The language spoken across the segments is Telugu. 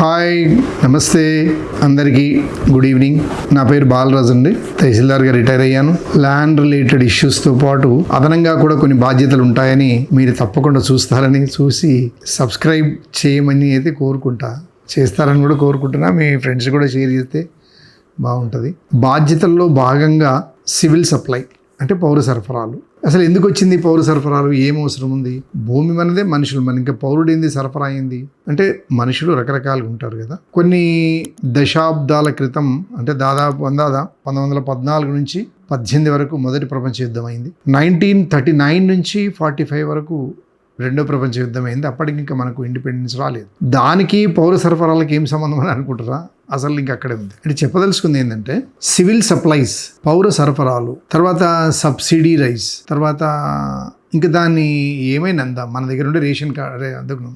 హాయ్ నమస్తే అందరికీ. గుడ్ ఈవినింగ్ నా పేరు బాలరాజు అండి. తహసీల్దార్గా రిటైర్ అయ్యాను. ల్యాండ్ రిలేటెడ్ ఇష్యూస్తో పాటు అదనంగా కూడా కొన్ని బాధ్యతలు ఉంటాయని మీరు తప్పకుండా చూస్తారని చూసి సబ్స్క్రైబ్ చేయమని అయితే కోరుకుంటా. చేస్తారని కూడా కోరుకుంటున్నా. మీ ఫ్రెండ్స్ కూడా షేర్ చేస్తే బాగుంటుంది. బాధ్యతల్లో భాగంగా సివిల్ సప్లై అంటే పౌర సరఫరాలు. అసలు ఎందుకు వచ్చింది పౌర సరఫరాలు? ఏం అవసరం ఉంది? భూమి మనదే మనుషులు మన ఇంకా పౌరుడు ఏంది సరఫరా అయింది? అంటే మనుషులు రకరకాలుగా ఉంటారు కదా. కొన్ని దశాబ్దాల క్రితం అంటే దాదాపు అందాదా పంతొమ్మిది వందల పద్నాలుగు నుంచి పద్దెనిమిది వరకు మొదటి ప్రపంచ యుద్ధం అయింది. నైన్టీన్ థర్టీ నైన్ నుంచి ఫార్టీ ఫైవ్ వరకు రెండో ప్రపంచ యుద్ధం అయింది. అప్పటికి ఇంకా మనకు ఇండిపెండెన్స్ రాలేదు. దానికి పౌర సరఫరాలకు ఏం సంబంధం అని అనుకుంటారా అసలు ఇంకా అక్కడే ఉంది. అంటే చెప్పదలుచుకుంది ఏంటంటే సివిల్ సప్లైస్ పౌర సరఫరాలు తర్వాత సబ్సిడీ రైస్ తర్వాత ఇంకా దాన్ని ఏమైనా అందా? మన దగ్గర ఉండే రేషన్ కార్డ్ అందుకు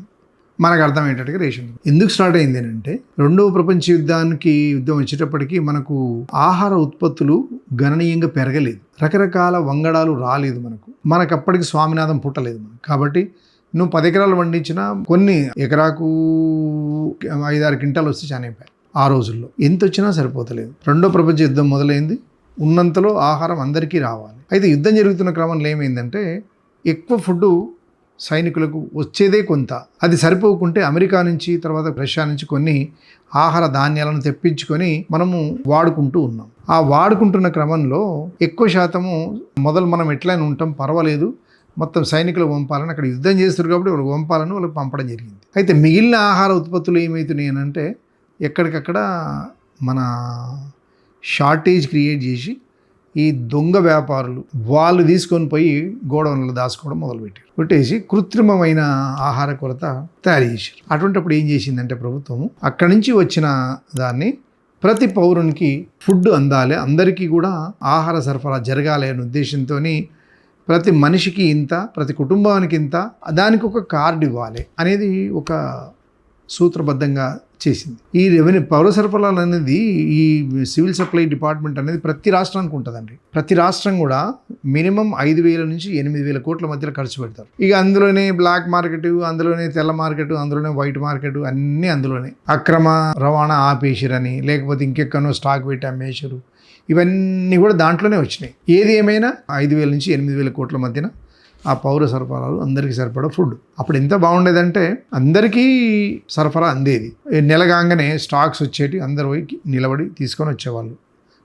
మనకు అర్థం ఏంటంటే రేషన్ ఎందుకు స్టార్ట్ అయింది అంటే రెండవ ప్రపంచ యుద్ధానికి యుద్ధం వచ్చేటప్పటికి మనకు ఆహార ఉత్పత్తులు గణనీయంగా పెరగలేదు. రకరకాల వంగడాలు రాలేదు మనకు. మనకు అప్పటికి స్వామినాథం పుట్టలేదు మనకు. కాబట్టి నువ్వు పది ఎకరాలు పండించినా కొన్ని ఎకరాకు ఐదారు క్వింటాలు వస్తే చాలా అయిపోయాయి ఆ రోజుల్లో. ఎంత వచ్చినా సరిపోతలేదు. రెండో ప్రపంచ యుద్ధం మొదలైంది. ఉన్నంతలో ఆహారం అందరికీ రావాలి. అయితే యుద్ధం జరుగుతున్న క్రమంలో ఏమైందంటే ఎక్కువ ఫుడ్ సైనికులకు వచ్చేదే కొంత. అది సరిపోకుంటే అమెరికా నుంచి తర్వాత రష్యా నుంచి కొన్ని ఆహార ధాన్యాలను తెప్పించుకొని మనము వాడుకుంటూ ఉన్నాం. ఆ వాడుకుంటున్న క్రమంలో ఎక్కువ శాతము మొదలు మనం ఎట్లయినా ఉంటాం పర్వాలేదు. మొత్తం సైనికులు పంపాలని అక్కడ యుద్ధం చేస్తారు కాబట్టి వాళ్ళకి పంపాలని వాళ్ళకి పంపడం జరిగింది. అయితే మిగిలిన ఆహార ఉత్పత్తులు ఏమవుతున్నాయి అంటే ఎక్కడికక్కడ మన షార్టేజ్ క్రియేట్ చేసి ఈ దొంగ వ్యాపారులు వాళ్ళు తీసుకొని పోయి గోడౌన్లో దాచుకోవడం మొదలుపెట్టారు. పెట్టేసి కృత్రిమమైన ఆహార కొరత తయారు చేశారు. అటువంటిప్పుడు ఏం చేసిందంటే ప్రభుత్వం అక్కడి నుంచి వచ్చిన దాన్ని ప్రతి పౌరునికి ఫుడ్ అందాలి అందరికీ కూడా ఆహార సరఫరా జరగాలి అనే ఉద్దేశంతో ప్రతి మనిషికి ఇంత ప్రతి కుటుంబానికి ఇంత దానికి ఒక కార్డు ఇవ్వాలి అనేది ఒక సూత్రబద్ధంగా చేసింది. ఈ రెవెన్యూ పౌర సరఫరాలు అనేది ఈ సివిల్ సప్లై డిపార్ట్మెంట్ అనేది ప్రతి రాష్ట్రానికి ఉంటుందండి. ప్రతి రాష్ట్రం కూడా మినిమం ఐదు వేల నుంచి ఎనిమిది వేల కోట్ల మధ్యలో ఖర్చు పెడతారు. ఇక అందులోనే బ్లాక్ మార్కెట్ అందులోనే తెల్ల మార్కెట్ అందులోనే వైట్ మార్కెట్ అన్నీ అందులోనే. అక్రమ రవాణా ఆపేసిరని లేకపోతే ఇంకెక్కడో స్టాక్ పెట్టి అమ్మేసారు ఇవన్నీ కూడా దాంట్లోనే వచ్చినాయి. ఏది ఏమైనా ఐదు వేల నుంచి ఎనిమిది వేల కోట్ల మధ్యన ఆ పౌర సరఫరాలు అందరికీ సరిపడా ఫుడ్. అప్పుడు ఎంత బాగుండేదంటే అందరికీ సరఫరా అందేది. నెల కాగానే స్టాక్స్ వచ్చేటి అందరు పోయి నిలబడి తీసుకొని వచ్చేవాళ్ళు.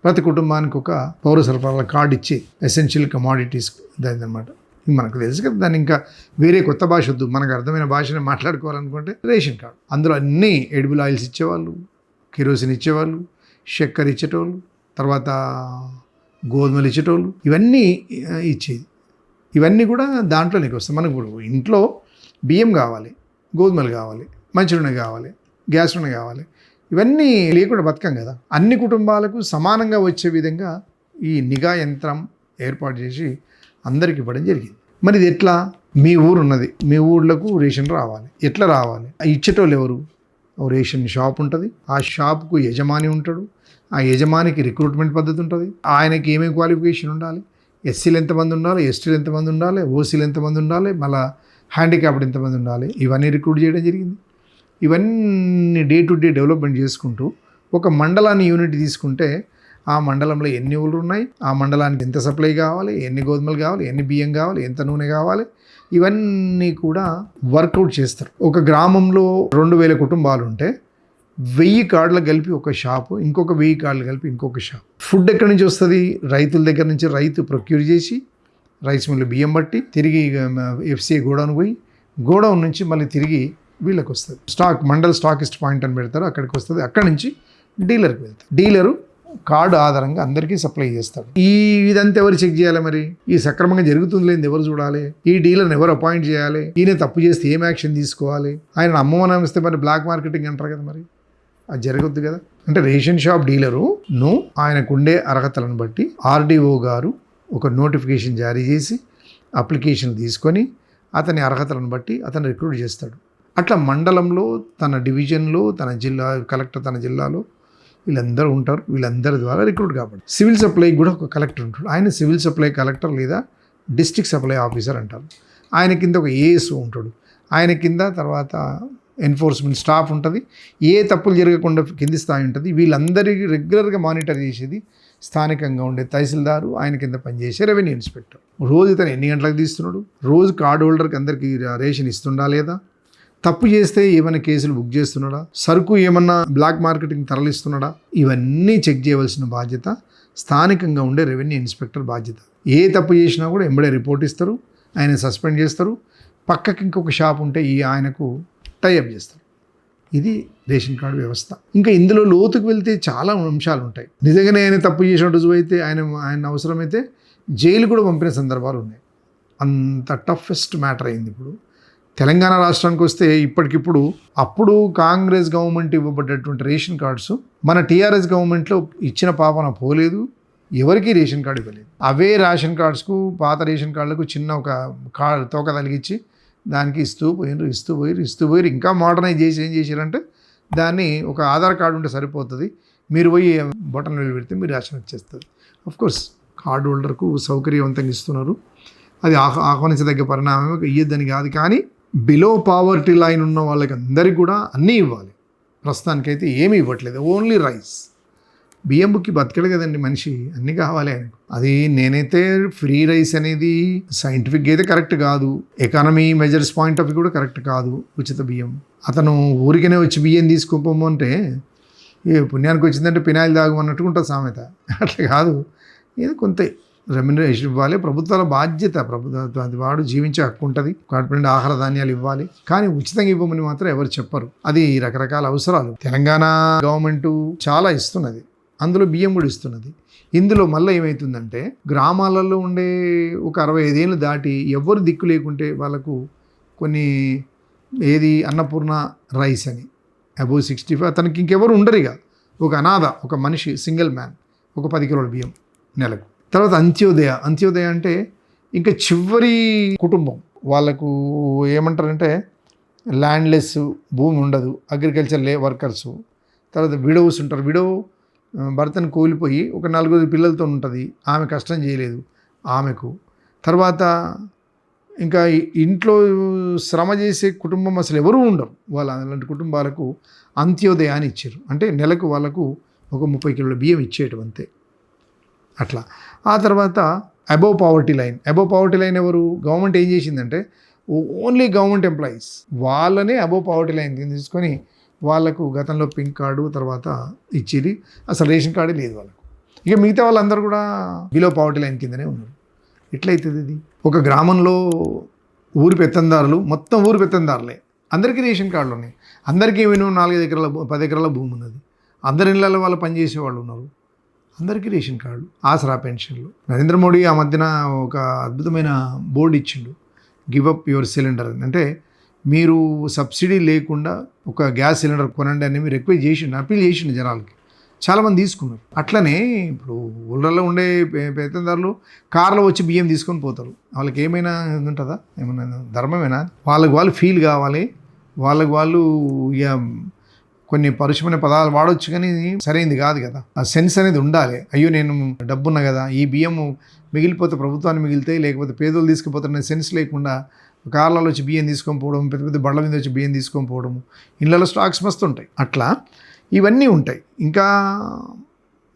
ప్రతి కుటుంబానికి ఒక పౌర సరఫరాల కార్డు ఇచ్చి ఎసెన్షియల్ కమాడిటీస్ దాని అనమాట మనకు తెలుసు కదా దాన్ని ఇంకా వేరే కొత్త భాష వద్దు. మనకు అర్థమైన భాషని మాట్లాడుకోవాలనుకుంటే రేషన్ కార్డు. అందులో అన్ని ఎడిబుల్ ఆయిల్స్ ఇచ్చేవాళ్ళు కిరోసిన్ ఇచ్చేవాళ్ళు చక్కెర ఇచ్చేటోళ్ళు తర్వాత గోధుమలు ఇచ్చేటోళ్ళు ఇవన్నీ ఇచ్చేది. ఇవన్నీ కూడా దాంట్లో నీకు వస్తాయి. మనకు ఇప్పుడు ఇంట్లో బియ్యం కావాలి గోధుమలు కావాలి మంచినూనె కావాలి గ్యాస్ నూనె కావాలి ఇవన్నీ లేకుండా బతకం కదా. అన్ని కుటుంబాలకు సమానంగా వచ్చే విధంగా ఈ నిఘా యంత్రం ఏర్పాటు చేసి అందరికి ఇవ్వడం జరిగింది. మరి ఇది ఎట్లా? మీ ఊరు ఉన్నది మీ ఊళ్ళకు రేషన్ రావాలి. ఎట్లా రావాలి? ఇచ్చేటోళ్ళు ఎవరు? రేషన్ షాప్ ఉంటుంది. ఆ షాప్కు యజమాని ఉంటాడు. ఆ యజమానికి రిక్రూట్మెంట్ పద్ధతి ఉంటుంది. ఆయనకి ఏమేమి క్వాలిఫికేషన్ ఉండాలి? ఎస్సీలు ఎంతమంది ఉండాలి ఎస్టీలు ఎంతమంది ఉండాలి ఓసీలు ఎంతమంది ఉండాలి మళ్ళీ హ్యాండిక్యాప్డ్ ఎంతమంది ఉండాలి ఇవన్నీ రిక్రూట్ చేయడం జరిగింది. ఇవన్నీ డే టు డే డెవలప్మెంట్ చేసుకుంటూ ఒక మండలాన్ని యూనిట్ తీసుకుంటే ఆ మండలంలో ఎన్ని ఊళ్ళు ఉన్నాయి ఆ మండలానికి ఎంత సప్లై కావాలి ఎన్ని గోధుమలు కావాలి ఎన్ని బియ్యం కావాలి ఎంత నూనె కావాలి ఇవన్నీ కూడా వర్కౌట్ చేస్తారు. ఒక గ్రామంలో రెండు వేల కుటుంబాలు ఉంటే వెయ్యి కార్డులు కలిపి ఒక షాపు ఇంకొక వెయ్యి కార్డులు కలిపి ఇంకొక షాప్. ఫుడ్ ఎక్కడి నుంచి వస్తుంది? రైతుల దగ్గర నుంచి రైతు ప్రొక్యూర్ చేసి రైస్ మిల్లు బియ్యం బట్టి తిరిగి ఎఫ్సీఏ గోడౌన్ పోయి గోడౌన్ నుంచి మళ్ళీ తిరిగి వీళ్ళకి వస్తుంది. స్టాక్ మండల్ స్టాకిస్ట్ పాయింట్ అని పెడతారు అక్కడికి వస్తుంది. అక్కడి నుంచి డీలర్కి వెళ్తారు. డీలరు కార్డు ఆధారంగా అందరికీ సప్లై చేస్తాడు. ఈ ఇదంతా ఎవరు చెక్ చేయాలి మరి? ఈ సక్రమంగా జరుగుతుంది లేని ఎవరు చూడాలి? ఈ డీలర్ని ఎవరు అపాయింట్ చేయాలి? ఈయన తప్పు చేస్తే ఏం యాక్షన్ తీసుకోవాలి? ఆయన అమ్మమని ఇస్తే మరి బ్లాక్ మార్కెటింగ్ అంటారు కదా మరి. అది జరగద్దు కదా. అంటే రేషన్ షాప్ డీలరు ను ఆయనకుండే అర్హతలను బట్టి ఆర్డీఓ గారు ఒక నోటిఫికేషన్ జారీ చేసి అప్లికేషన్ తీసుకొని అతని అర్హతలను బట్టి అతను రిక్రూట్ చేస్తాడు. అట్లా మండలంలో తన డివిజన్లో తన జిల్లా కలెక్టర్ తన జిల్లాలో వీళ్ళందరూ ఉంటారు. వీళ్ళందరి ద్వారా రిక్రూట్ కాబట్టి సివిల్ సప్లై కూడా ఒక కలెక్టర్ ఉంటాడు. ఆయన సివిల్ సప్లై కలెక్టర్ లేదా డిస్ట్రిక్ట్ సప్లై ఆఫీసర్ అంటారు. ఆయన కింద ఒక ఏఎస్ ఉంటాడు. ఆయన కింద తర్వాత ఎన్ఫోర్స్మెంట్ స్టాఫ్ ఉంటుంది. ఏ తప్పులు జరగకుండా కింది స్థాయి ఉంటుంది. వీళ్ళందరికీ రెగ్యులర్గా మానిటర్ చేసేది స్థానికంగా ఉండే తహసీల్దారు ఆయన కింద పనిచేసే రెవెన్యూ ఇన్స్పెక్టర్. రోజు తను ఎన్ని గంటలకు తీస్తున్నాడు? రోజు కార్డు హోల్డర్కి అందరికీ రేషన్ ఇస్తుండా లేదా? తప్పు చేస్తే ఏమైనా కేసులు బుక్ చేస్తున్నాడా? సరుకు ఏమన్నా బ్లాక్ మార్కెటింగ్ తరలిస్తున్నాడా? ఇవన్నీ చెక్ చేయవలసిన బాధ్యత స్థానికంగా ఉండే రెవెన్యూ ఇన్స్పెక్టర్ బాధ్యత. ఏ తప్పు చేసినా కూడా ఎంబడే రిపోర్ట్ ఇస్తారు. ఆయన సస్పెండ్ చేస్తారు. పక్కకి ఇంకొక షాప్ ఉంటే ఈ ఆయనకు టైఅప్ చేస్తారు ఇది రేషన్ కార్డు వ్యవస్థ. ఇంకా ఇందులో లోతుకు వెళ్తే చాలా అంశాలు ఉంటాయి నిజంగానే ఆయన తప్పు చేసిన రుజువు అయితే ఆయన ఆయన అవసరమైతే జైలు కూడా పంపిన సందర్భాలు ఉన్నాయి. అంత టఫెస్ట్ మ్యాటర్ అయింది ఇప్పుడు. తెలంగాణ రాష్ట్రానికి వస్తే ఇప్పటికిప్పుడు అప్పుడు కాంగ్రెస్ గవర్నమెంట్ ఇవ్వబడ్డటువంటి రేషన్ కార్డ్స్ మన టీఆర్ఎస్ గవర్నమెంట్లో ఇచ్చిన పాపన పోలేదు. ఎవరికీ రేషన్ కార్డు ఇవ్వలేదు. అవే రేషన్ కార్డ్స్కు పాత రేషన్ కార్డులకు చిన్న ఒక కా తోక తలిగించి దానికి ఇస్తూ పోయినారు ఇస్తూ పోయిరు ఇస్తూ పోయిరు ఇంకా మోడర్నైజ్ చేసి ఏం చేశారంటే దాన్ని ఒక ఆధార్ కార్డు ఉంటే సరిపోతుంది. మీరు పోయి బటన్ వెళ్ళి పెడితే మీరు రేషన్ వచ్చేస్తుంది. కోర్స్ కార్డు హోల్డర్కు సౌకర్యవంతంగా ఇస్తున్నారు. అది ఆహ్ ఆహ్వానించదగ్గ పరిణామం ఇయ్యద్దని కాదు. కానీ బిలో పావర్టీ లైన్ ఉన్న వాళ్ళకి అందరికీ కూడా అన్నీ ఇవ్వాలి. ప్రస్తుతానికైతే ఏమీ ఇవ్వట్లేదు. ఓన్లీ రైస్ బియ్యం బుక్కి బతకడు కదండి మనిషి. అన్నీ కావాలి. ఆయనకు అది నేనైతే ఫ్రీ రైస్ అనేది సైంటిఫిక్ అయితే కరెక్ట్ కాదు. Economy measures point of view కూడా కరెక్ట్ కాదు ఉచిత బియ్యం. అతను ఊరికనే వచ్చి బియ్యం తీసుకోపోము అంటే ఏ పుణ్యానికి వచ్చిందంటే పినాయిల్ తాగమన్నట్టుగా ఉంటుంది సామెత. అట్లా కాదు. ఏదో కొంత. రెమ్యునరేషన్ ఇవ్వాలి. ప్రభుత్వాల బాధ్యత. ప్రభుత్వ అది వాడు జీవించే హక్కు ఉంటుంది. కడుపునిండా ఆహార ధాన్యాలు ఇవ్వాలి. కానీ ఉచితంగా ఇవ్వమని మాత్రం ఎవరు చెప్పరు. అది రకరకాల అవసరాలు. తెలంగాణ గవర్నమెంట్ చాలా ఇస్తున్నది. అందులో బియ్యం కూడా ఇస్తున్నది. ఇందులో మళ్ళీ ఏమవుతుందంటే గ్రామాలలో ఉండే ఒక అరవై ఐదేళ్ళు దాటి ఎవరు దిక్కు లేకుంటే వాళ్ళకు కొన్ని ఏది అన్నపూర్ణ రైస్ అని అబోవ్ సిక్స్టీ ఫైవ్ తనకి ఇంకెవరు ఉండరు ఇక. ఒక అనాథ ఒక మనిషి సింగిల్ మ్యాన్ ఒక పది కిలోల బియ్యం నెలకు. తర్వాత అంత్యోదయ అంత్యోదయ అంటే ఇంకా చివరి కుటుంబం. వాళ్ళకు ఏమంటారంటే ల్యాండ్లెస్ భూమి ఉండదు అగ్రికల్చర్ లే వర్కర్సు. తర్వాత విడోస్ ఉంటారు. విడో భర్తను కోల్పోయి ఒక నలుగురు పిల్లలతో ఉంటుంది. ఆమె కష్టం చేయలేదు. ఆమెకు. తర్వాత ఇంకా ఇంట్లో శ్రమ చేసే కుటుంబం అసలు ఎవరూ ఉండరు. వాళ్ళ అలాంటి కుటుంబాలకు అంత్యోదయాన్ని ఇచ్చారు. అంటే నెలకు వాళ్ళకు ఒక ముప్పై కిలోల బియ్యం ఇచ్చేయటం అంతే. అట్లా. ఆ తర్వాత above poverty line. Above poverty line ఎవరు? గవర్నమెంట్ ఏం చేసిందంటే ఓన్లీ గవర్నమెంట్ ఎంప్లాయీస్. వాళ్ళనే అబోవ్ పావర్టీ లైన్ తీసుకొని వాళ్ళకు గతంలో పింక్ కార్డు తర్వాత ఇచ్చేది అసలు రేషన్ కార్డే లేదు వాళ్ళకు. ఇక మిగతా వాళ్ళందరూ కూడా బిలో పావర్టీ లైన్ కిందనే ఉన్నారు. ఎట్లయితుంది ఇది? ఒక గ్రామంలో ఊరి పెత్తందారులు మొత్తం ఊరి పెత్తందారులే. అందరికీ రేషన్ కార్డులు ఉన్నాయి. అందరికీ మినిమం నాలుగైదు ఎకరాల పది ఎకరాల భూమి ఉన్నది. అందరి ఇళ్ళలో వాళ్ళు పనిచేసే వాళ్ళు ఉన్నారు. అందరికీ రేషన్ కార్డు ఆసరా పెన్షన్లు. నరేంద్ర మోడీ ఆ మధ్యన ఒక అద్భుతమైన బోర్డు ఇచ్చిండు. గివ్ అప్ యువర్ సిలిండర్ అని. అంటే మీరు సబ్సిడీ లేకుండా ఒక గ్యాస్ సిలిండర్ కొనండి అని మీరు రిక్వెస్ట్ చేసిండు అప్పీల్ చేసిండు జనాలకి. చాలామంది తీసుకున్నారు. అట్లనే ఇప్పుడు ఊళ్ళల్లో ఉండే పే- పెత్తందారులు కార్లో వచ్చి బియ్యం తీసుకొని పోతారు. వాళ్ళకి ఏమైనా ఉంటుందా? ఏమైనా ధర్మమేనా? వాళ్ళకి వాళ్ళు ఫీల్ కావాలి. వాళ్ళకి వాళ్ళు ఇక కొన్ని పరుషమైన పదాలు వాడొచ్చు కానీ సరైనది కాదు కదా. ఆ సెన్స్ అనేది ఉండాలి. అయ్యో నేను డబ్బున్నా కదా. ఈ బియ్యము మిగిలిపోతే ప్రభుత్వాన్ని మిగిలితే లేకపోతే పేదలు తీసుకుపోతున్న సెన్స్ లేకుండా కార్లలో వచ్చి బియ్యం తీసుకొని పోవడం పెద్ద పెద్ద బండ్ల మీద వచ్చి బియ్యం తీసుకొని పోవడము ఇళ్ళలో స్టాక్స్ మస్తు ఉంటాయి. అట్లా ఇవన్నీ ఉంటాయి. ఇంకా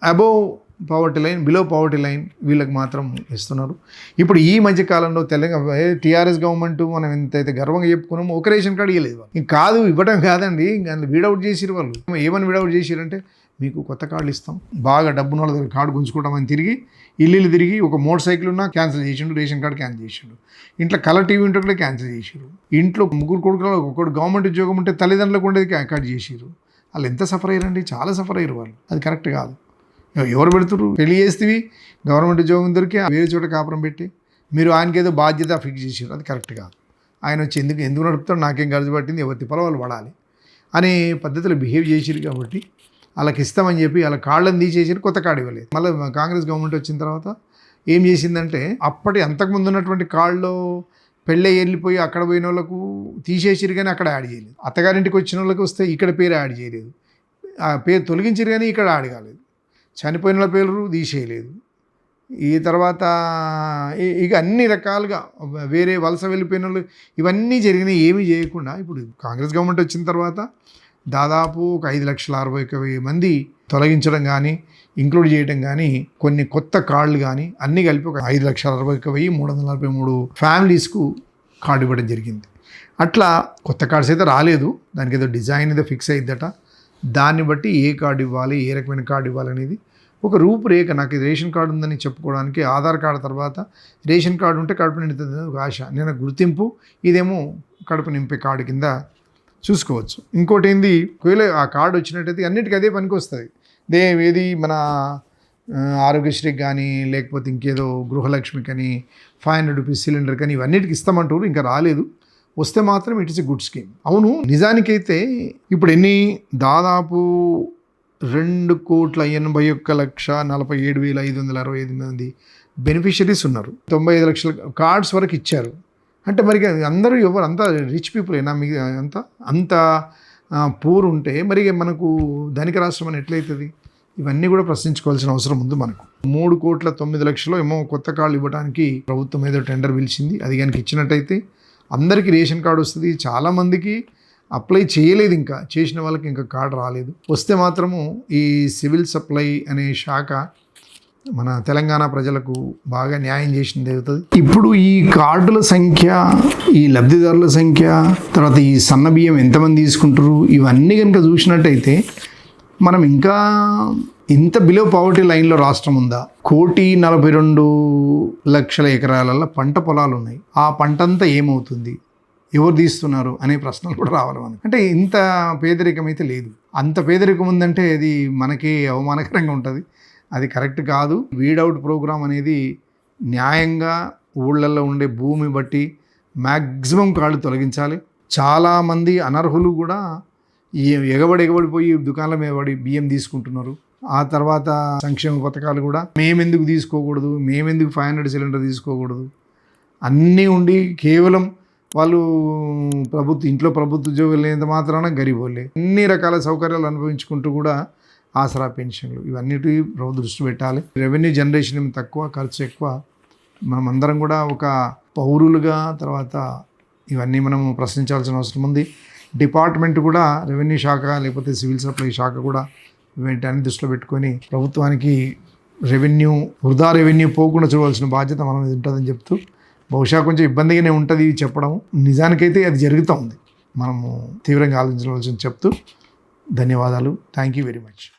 above poverty line below poverty line వీళ్ళకి మాత్రం ఇస్తున్నారు. ఇప్పుడు ఈ మధ్య కాలంలో తెలంగాణ టీఆర్ఎస్ గవర్నమెంట్ మనం ఎంతైతే గర్వంగా చెప్పుకున్నామో ఒక రేషన్ కార్డు ఇవ్వలేదు ఇంక కాదు ఇవ్వడం కాదండి. ఇంకా వీడౌట్ చేసిరు వాళ్ళు. ఏమని వీడౌట్ చేసిరంటే మీకు కొత్త కార్డులు ఇస్తాం. బాగా డబ్బున్న వాళ్ళ దగ్గర కార్డు గుంజుకోవడం తిరిగి ఇల్లు తిరిగి ఒక మోటార్ సైకిల్ ఉన్నా క్యాన్సిల్ చేసిండు రేషన్ కార్డు క్యాన్సిల్ చేసిండు. ఇంట్లో కలర్ టీవీ ఉంటే కూడా క్యాన్సిల్ చేసిరు ఇంట్లో ముగ్గురు కొడుకులు ఒక్కడు గవర్నమెంట్ ఉద్యోగం ఉంటే తల్లిదండ్రులకు ఉండేది కట్ చేసిరు వాళ్ళు ఎంత సఫర్ అయ్యారండి? చాలా సఫర్ అయ్యారు వాళ్ళు. అది కరెక్ట్ కాదు. ఎవరు పెడుతురు పెళ్ళి చేస్తేవి గవర్నమెంట్ ఉద్యోగం దొరికి వేరే చోట కాపురం పెట్టి మీరు ఆయనకి ఏదో బాధ్యత ఫిక్స్ చేసారు అది కరెక్ట్ కాదు. ఆయన వచ్చి ఎందుకు ఎందుకు నడుపుతాడు? నాకేం గడిచి పట్టింది? ఎవరి తిప్పలో వాళ్ళు పడాలి. అనే పద్ధతిలో బిహేవ్ చేసిరు కాబట్టి వాళ్ళకి ఇస్తామని చెప్పి వాళ్ళ కాళ్ళని తీసేసి కొత్త కార్డు ఇవ్వలేదు. మళ్ళీ కాంగ్రెస్ గవర్నమెంట్ వచ్చిన తర్వాత ఏం చేసిందంటే అప్పటి అంతకుముందు ఉన్నటువంటి కాళ్ళలో పెళ్ళి వెళ్ళిపోయి అక్కడ పోయిన వాళ్ళకు తీసేసిరు కానీ అక్కడ యాడ్ చేయలేదు. అత్తగారింటికి వచ్చిన వాళ్ళకి వస్తే ఇక్కడ పేరు యాడ్ చేయలేదు. ఆ పేరు తొలగించిరు కానీ ఇక్కడ యాడ్ కాలేదు. చనిపోయిన వాళ్ళ పేరు తీసేయలేదు. ఈ తర్వాత ఇక అన్ని రకాలుగా వేరే వలస వెళ్ళిపోయిన వాళ్ళు ఇవన్నీ జరిగినాయి ఏమీ చేయకుండా. ఇప్పుడు కాంగ్రెస్ గవర్నమెంట్ వచ్చిన తర్వాత దాదాపు ఒక ఐదు లక్షల అరవై ఒక వెయ్యి మంది తొలగించడం కానీ ఇంక్లూడ్ చేయడం కానీ కొన్ని కొత్త కార్డులు కానీ అన్నీ కలిపి ఒక ఐదు లక్షల అరవై ఒక వెయ్యి మూడు వందల నలభై మూడు ఫ్యామిలీస్కు కార్డు ఇవ్వడం జరిగింది. అట్లా కొత్త కార్డ్స్ అయితే రాలేదు. దానికి ఏదో డిజైన్ ఏదో ఫిక్స్ అయిద్దట. దాన్ని బట్టి ఏ కార్డు ఇవ్వాలి ఏ రకమైన కార్డు ఇవ్వాలి అనేది ఒక రూపురేఖ నాకు రేషన్ కార్డు ఉందని చెప్పుకోవడానికి ఆధార్ కార్డు తర్వాత రేషన్ కార్డు ఉంటే కడుపు నిండుతుంది ఒక ఆశ. నేను గుర్తింపు ఇదేమో కడుపు నింపే కార్డు కింద చూసుకోవచ్చు. ఇంకోటి ఏంది ఒకవేళ ఆ కార్డు వచ్చినట్టయితే అన్నిటికీ అదే పనికి వస్తుంది. దే ఏది? మన ఆరోగ్యశ్రీకి కానీ లేకపోతే ఇంకేదో గృహలక్ష్మి కానీ ఫైవ్ హండ్రెడ్ రూపీస్ సిలిండర్ కానీ ఇవన్నిటికి ఇస్తామంటారు. ఇంకా రాలేదు. వస్తే మాత్రం it is a good scheme అవును నిజానికైతే ఇప్పుడు ఎన్ని? దాదాపు రెండు కోట్ల ఎనభై ఒక్క లక్ష నలభై ఏడు వేల ఐదు వందల అరవై ఐదు మంది బెనిఫిషరీస్ ఉన్నారు. తొంభై ఐదు లక్షల కార్డ్స్ వరకు ఇచ్చారు. అంటే మరి అందరూ ఎవరు అంతా రిచ్ పీపుల్ అయినా మీ అంత? అంత పూర్ ఉంటే మరి మనకు ధనిక రాష్ట్రం అని ఎట్లయితుంది? ఇవన్నీ కూడా ప్రశ్నించుకోవాల్సిన అవసరం ఉంది మనకు. మూడు కోట్ల తొమ్మిది లక్షలు ఏమో కొత్త కార్డు ఇవ్వడానికి ప్రభుత్వం ఏదో టెండర్ పిలిచింది. అది కనుక ఇచ్చినట్టయితే అందరికీ రేషన్ కార్డు వస్తుంది. చాలామందికి అప్లై చేయలేదు ఇంకా. చేసిన వాళ్ళకి ఇంకా కార్డు రాలేదు. వస్తే మాత్రము ఈ సివిల్ సప్లై అనే శాఖ మన తెలంగాణ ప్రజలకు బాగా న్యాయం చేసింది అవుతుంది ఇప్పుడు ఈ కార్డుల సంఖ్య ఈ లబ్ధిదారుల సంఖ్య తర్వాత ఈ సన్న బియ్యం ఎంతమంది తీసుకుంటారు ఇవన్నీ కనుక చూసినట్టయితే మనం ఇంకా ఇంత బిలో పవర్టీ లైన్లో రాష్ట్రం ఉందా? కోటి నలభై రెండు లక్షల ఎకరాలలో పంట పొలాలు ఉన్నాయి. ఆ పంట అంతా ఏమవుతుంది? ఎవరు తీస్తున్నారు? అనే ప్రశ్నలు కూడా రావాలి మనకి. అంటే ఇంత పేదరికం అయితే లేదు. అంత పేదరికం ఉందంటే అది మనకి అవమానకరంగా ఉంటుంది. అది కరెక్ట్ కాదు. వీడౌట్ ప్రోగ్రాం అనేది న్యాయంగా ఊళ్ళల్లో ఉండే భూమి బట్టి మ్యాక్సిమం కాళ్ళు తొలగించాలి. చాలామంది అనర్హులు కూడా ఈ ఎగబడి ఎగబడిపోయి దుకాణాల మీద పడి బియ్యం తీసుకుంటున్నారు. ఆ తర్వాత సంక్షేమ పథకాలు కూడా మేమెందుకు తీసుకోకూడదు మేమెందుకు ఫైవ్ హండ్రెడ్ సిలిండర్ తీసుకోకూడదు. అన్నీ ఉండి కేవలం వాళ్ళు ప్రభుత్వ ఇంట్లో ప్రభుత్వ ఉద్యోగులు లేనంత మాత్రాన గరీబోళ్ళే. అన్ని రకాల సౌకర్యాలు అనుభవించుకుంటూ కూడా ఆసరా పెన్షన్లు ఇవన్నిటి ప్రభుత్వం దృష్టి పెట్టాలి. రెవెన్యూ జనరేషన్ తక్కువ ఖర్చు ఎక్కువ. మనం అందరం కూడా ఒక పౌరులుగా తర్వాత ఇవన్నీ మనం ప్రశ్నించాల్సిన అవసరం ఉంది. డిపార్ట్మెంట్ కూడా రెవెన్యూ శాఖ లేకపోతే సివిల్ సప్లై శాఖ కూడా వీటన్ని దృష్టిలో పెట్టుకొని ప్రభుత్వానికి రెవెన్యూ వృధా రెవెన్యూ పోకుండా చూడవలసిన బాధ్యత మనం ఉంటుందని చెప్తూ బహుశా కొంచెం ఇబ్బందిగానే ఉంటుంది చెప్పడం నిజానికైతే అది జరుగుతూ ఉంది. మనము తీవ్రంగా ఆలోచించవలసింది చెప్తూ ధన్యవాదాలు. Thank you very much